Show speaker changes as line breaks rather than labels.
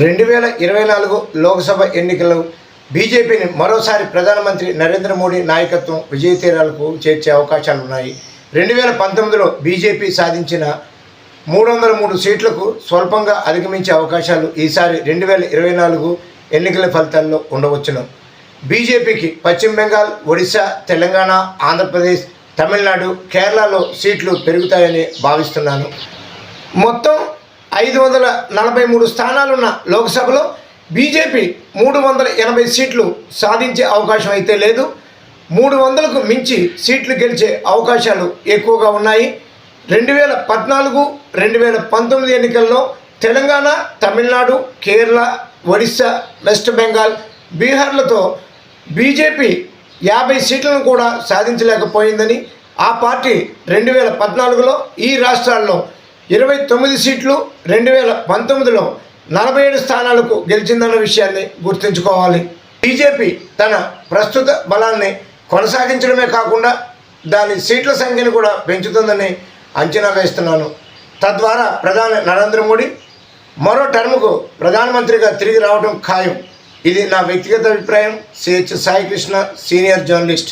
రెండు వేల ఇరవై నాలుగు లోక్సభ ఎన్నికలు బీజేపీని మరోసారి ప్రధానమంత్రి నరేంద్ర మోడీ నాయకత్వం విజయ తీరాలకు చేర్చే అవకాశాలు ఉన్నాయి రెండు వేల పంతొమ్మిదిలో బీజేపీ సాధించిన మూడు వందల మూడు సీట్లకు స్వల్పంగా అధిగమించే అవకాశాలు ఈసారి రెండు వేల ఇరవై నాలుగు ఎన్నికల ఫలితాల్లో ఉండవచ్చును. బీజేపీకి పశ్చిమ బెంగాల్ ఒడిశా తెలంగాణ ఆంధ్రప్రదేశ్ తమిళనాడు కేరళలో సీట్లు పెరుగుతాయని భావిస్తున్నాను. మొత్తం ఐదు వందల నలభై మూడు స్థానాలున్న లోక్సభలో బీజేపీ మూడు వందల ఎనభై సీట్లు సాధించే అవకాశం అయితే లేదు. మూడు వందలకు మించి సీట్లు గెలిచే అవకాశాలు ఎక్కువగా ఉన్నాయి. రెండు వేల పద్నాలుగు రెండు వేల పంతొమ్మిది ఎన్నికల్లో తెలంగాణ తమిళనాడు కేరళ ఒడిశా వెస్ట్ బెంగాల్ బీహార్లతో బీజేపీ యాభై సీట్లను కూడా సాధించలేకపోయిందని ఆ పార్టీ రెండు వేల పద్నాలుగులో ఈ రాష్ట్రాల్లో ఇరవై తొమ్మిది సీట్లు రెండు వేల పంతొమ్మిదిలో నలభై ఏడు స్థానాలకు గెలిచిందన్న విషయాన్ని గుర్తుంచుకోవాలి. బీజేపీ తన ప్రస్తుత బలాన్ని కొనసాగించడమే కాకుండా దాని సీట్ల సంఖ్యను కూడా పెంచుతుందని అంచనా వేస్తున్నాను. తద్వారా ప్రధాని నరేంద్ర మోడీ మరో టర్మ్కు ప్రధానమంత్రిగా తిరిగి రావడం ఖాయం. ఇది నా వ్యక్తిగత అభిప్రాయం. C H Saikrishna senior journalist.